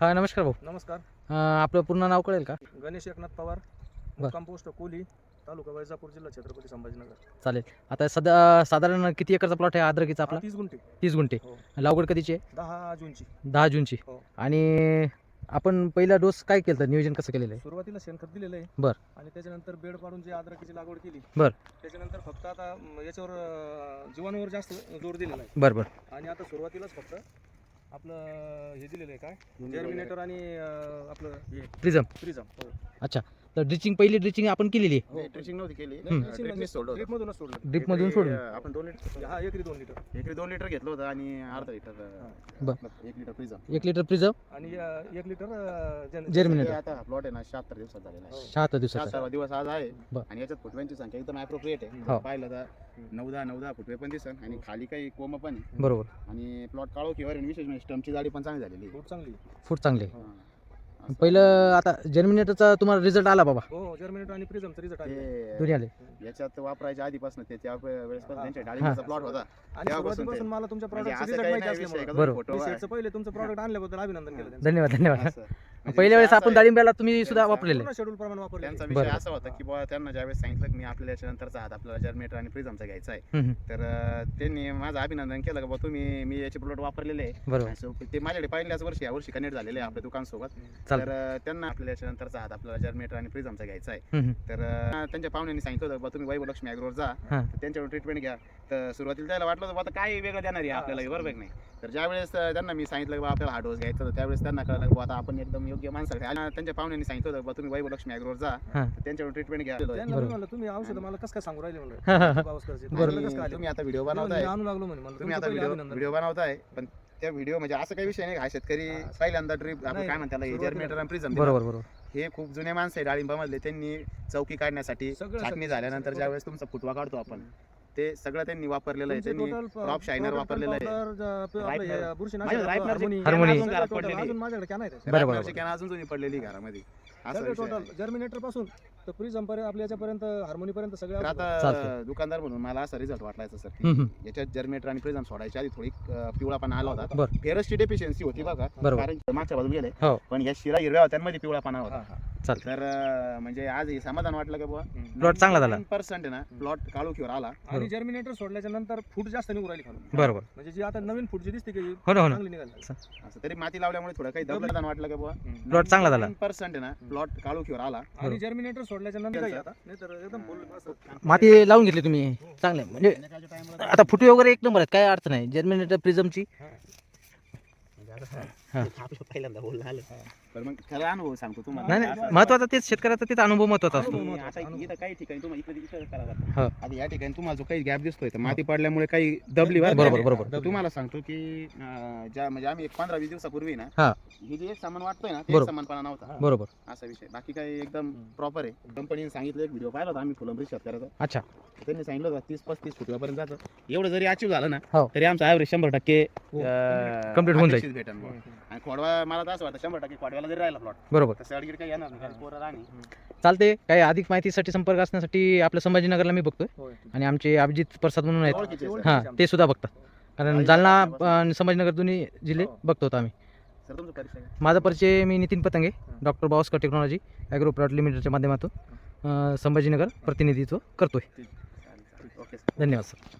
हा नमस्कार भाऊ. नमस्कार. अं, आपलं पूर्ण नाव कळेल का? गणेश एकनाथ पवार. कंपोस्ट कोली तालुका वैजापूर जिल्हा छत्रपती संभाजीनगर. चालेल. आता सध्या साधारण किती एकरचा प्लॉट आहे अद्रकीचा आपला? तीस गुंठे. तीस गुंठे. हो. लागवड कधीची आहे? दहा जूनची. दहा जूनची. हो. आणि आपण पहिला डोस काय केलं होतं? नियोजन कसं केलेलं आहे? सुरुवातीला शेणखत दिलेलं आहे. बर. आणि त्याच्यानंतर बेड पाडून जी अद्रकीची लागवड केली बर. त्याच्यानंतर फक्त आता म, याच्यावर अं, जीवाणूवर जास्त जोर दिलेला आहे. बरं बरं. आणि आता सुरुवातीलाच फक्त आपलं हे दिलेलं आहे काय? जर्मिनेटर आणि अं, आपलं हे. प्रिझम प्रिझम अच्छा. तर ड्रिचिंग पहिली ड्रिचिंग आपण केलेली आहे हो. ड्रिचिंग नव्हती केली हम्म. ड्रिपनीच सोडलं होतं. मधूनच सोडलं ड्रिपमधून सोडून आपण दोन लिटर हा एकरी दोन लिटर एकरी दोन लिटर घेतलं होतं आणि अर्धा लिटर बर. एक लिटर फ्रीज एक लिटर प्रिझम आणि अं, एक लिटर अं, जन- Germinator. आता प्लॉट आहे ना शहात्तर दिवसात झालेला आहे हो. शहात्तर दिवसाचा शहात्तर दिवस आज आहे बर. आणि याच्यात फुटव्यांची संख्या एकदम अप्रोप्रिएट हो. आहे पाहिलं तर नऊ दहा नऊ दहा फुटवे पण दिसन आणि खाली काही कोम पण आहे बरोबर आणि प्लॉट काळो किंवा विशेष म्हणजे स्टमची जाडी पण चांगली झालेली आहे. खूप चांगली फूट चांगले आहे. हा. पहिलं आता जर्मिनेटरचा तुम्हाला रिझल्ट आला बाबा हो जर्मिनेटर आणि प्रिझमचा रिझल्ट आले ते दोन्ही आले याच्यात वापरायच्या आधीपासून ते त्या वेळेस पण हा. त्यांच्या डाळिंबाचा प्लॉट होता आणि तेव्हापासून सुरुवातीपासून मला तुमच्या म्हणजे प्रॉडक्टचा असं रिझल्ट काही माहिती नाही विषय असल्यामुळे बरोबर. फोटो आहे. पहिले तुमचं प्रॉडक्ट आणल्याबद्दल अभिनंदन केलं त्यांचं. धन्यवाद धन्यवाद असं. म्हणजे पहिल्या वेळेस आपण. डाळिंब्याला तुम्ही सुद्धा वापरलेले शेड्यूल प्रमाणे वापरले त्यांचा बरं. विषय असा होता की बाबा त्यांना ज्यावेळेस सांगितलं की मी आपल्याला याच्यानंतरचा हात आपल्याला जर्मेटर आणि प्रिझमचा घ्यायचा आहे हम्म, हम्म. तर अं, त्यांनी माझं अभिनंदन केलं की बाबा तुम्ही मी याचे प्लॉट वापरलेले आहे बरोबर असं ते माझ्याकडे पहिल्याच वर्षी या वर्षी कनेक्ट झालेले आहे आपल्या दुकानसोबत चालतं. तर अं, त्यांना आपल्याला याच्यानंतरचा हात आपल्याला जर्मेटर आणि प्रिझमचा घ्यायचा आहे हम्म, हम्म. तर अं, त्यांच्या पाहुण्यांनी सांगितलं होतं बाबा तुम्ही वैभवलक्ष्मी ॲग्रोवर जा हां. त्यांच्यावर ट्रीटमेंट घ्या तर सुरुवातीला त्याला वाटलं होतं बाबा आता काय वेगळं देणार आहे आपल्याला हे, बरोबर की नाही तर ज्यावेळेस त्यांना मी सांगितलं की बाबा आपल्याला हा डोस घ्यायचा तर त्यावेळेस त्यांना कळलं की बाबा आता आपण एकदम योग्य माणसाकडे आणि त्यांच्या पाहुण्यांनी सांगितलं होतं बाबा तुम्ही वैभवलक्ष्मी ॲग्रोवर जा हां. तर त्यांच्यावर ट्रीटमेंट घ्या त्यांना मी बरोबर. म्हणलं तुम्ही औषध मला कसं काय सांगू राहिले म्हणलं. गावस्करचे. बरोबर. म्हणलं कसं काय आणि आले? तुम्ही आता व्हिडिओ बनवताय मी आणू लागलो म्हणे तुम्ही तुमचं आता पहिले व्हिडिओ अभिनंदन. व्हिडिओ बनवताय पण त्या व्हिडिओ म्हणजे असं काही विषय नाही हा शेतकरी पहिल्यांदा ड्रीप आपण काय म्हणतात सुरुवातीला- जर्मिनेटर आणि प्रिझम बरोबर बरोबर हे खूप जुने माणसं आहे डाळिंबामधले त्यांनी चौकी काढण्यासाठी सगळं- छाटणी सगळं- झाल्यानंतर सगळं- ज्यावेळेस तुमचा फुटवा काढतो आपण ते सगळं त्यांनी वापरलेलं आहे त्यांनी total प- crop shiner product, वापरलेलं आहे. powder, ज- आपलं Ripener. बुरशीनाशक, माझ्या Ripener चे Harmony. Harmony. सगळं घरात total, पडलेली. अजून माझ्याकडे कॅन अजून जुनी पडलेली घरामध्ये असा सगळे विषय टोटल आहे. जर्मिनेटरपासून तर प्रिझम पर्यंत आपल्या याच्यापर्यंत हार्मोनी पर्यंत सगळे तर औषधं. आता चालतंय. दुकानदार म्हणून मला असा रिझल्ट वाटलायचा सर. हम्म, हम्म. याच्यात जर्मिनेटर आणि प्रिझम सोडायच्या आधी थोडी अं, पिवळापणा आला होता. बरं. फेरसची डेफिशियन्सी होती बघा. बरोबर. कारण मागच्या बाजूला गेले. हो. पण या शिरा हिरव्या होत्या मध्ये पिवळापणा होता. तर अं, म्हणजे आज हे समाधान वाटलं का बुवा? प्लॉट चांगला झाला. पर्सेंट आहे ना प्लॉट काळोखीवर आला. आणि जर्मिनेटर सोडल्याच्या नंतर फूट जास्त निघू राहिली खालून. बरोबर. म्हणजे जी आता नवीन फूट जी दिसते की हो ना हो ना. चांगली निघाली. असं तरी माती लावल्यामुळे थोडं काही दबलं वाटलं का बुवा? प्लॉट चांगला झाला. पर्सेंट आहे ना प्लॉट काळोखीवर आला. आणि जर्मिनेटर सोडल्याच्या नंतर एकदम माती लावून घेतली तुम्ही. चांगले म्हणजे आता फुटवे वगैरे एक नंबर आहेत. काय अडचण नाही जर्मिनेटर प्रिझमची हा. पहिल्यांदा बोलणं आलं पण मग खरा अनुभव सांगतो तुम्हाला नाही नाही असं- महत्त्वाचा तेच शेतकऱ्याचा तेच अनुभव महत्त्वाचा असतो तुम्ही आता इथं काही ठिकाणी तुम्हाला इकडे इकडे करावं लागतं. हा. आता या ठिकाणी तुम्हाला जो काही गॅप दिसतोय तर माती पडल्यामुळे काही दबली बरं का? बरोबर, बरोबर. तर तुम्हाला सांगतो की अं, ज्या म्हणजे आम्ही एक पंधरा वीस दिवसापूर्वी ना हा. हे जे एक समान वाटतोय ना ते बरोबर. समानपणा नव्हता बरोबर असा विषय बाकी काही एकदम प्रॉपर आहे कंपनीने सांगितलं एक व्हिडिओ पाहिला होता आम्ही फुलंबरी शेतकऱ्याचा अच्छा त्यांनी सांगितलं होतं तीस पस्तीस फुटव्यापर्यंत जातं एवढं जरी अचीव झालं ना हो. तरी आमचं ॲव्हरेज शंभर टक्के Complete होऊन जाईल. भेटेल बुवा. आणि खोडवा मला तर असं वाटतं शंभर टक्के खोडव्याला जरी राहिला प्लॉट बरोबर तसं अडगिड काही येणार नाही कारण पोरं राहणी चालते काही अधिक माहितीसाठी संपर्क असण्यासाठी आपल्या संभाजीनगरला मी बघतोय. आणि आमचे अभिजित प्रसाद म्हणून आहेत ओळखीचे. हां. ते सुद्धा बघतात कारण जालना आणि संभाजीनगर दोन्ही जिल्हे हो. बघतो होतो आम्ही सर तुमचं परिचय काय? माझा परिचय मी Nitin Patange doctor Bawaskar technology agro plot लिमिटेडच्या माध्यमातून अं, संभाजीनगर प्रतिनिधित्व करतोय ठीक. चालेल, चालेल. ओके सर धन्यवाद सर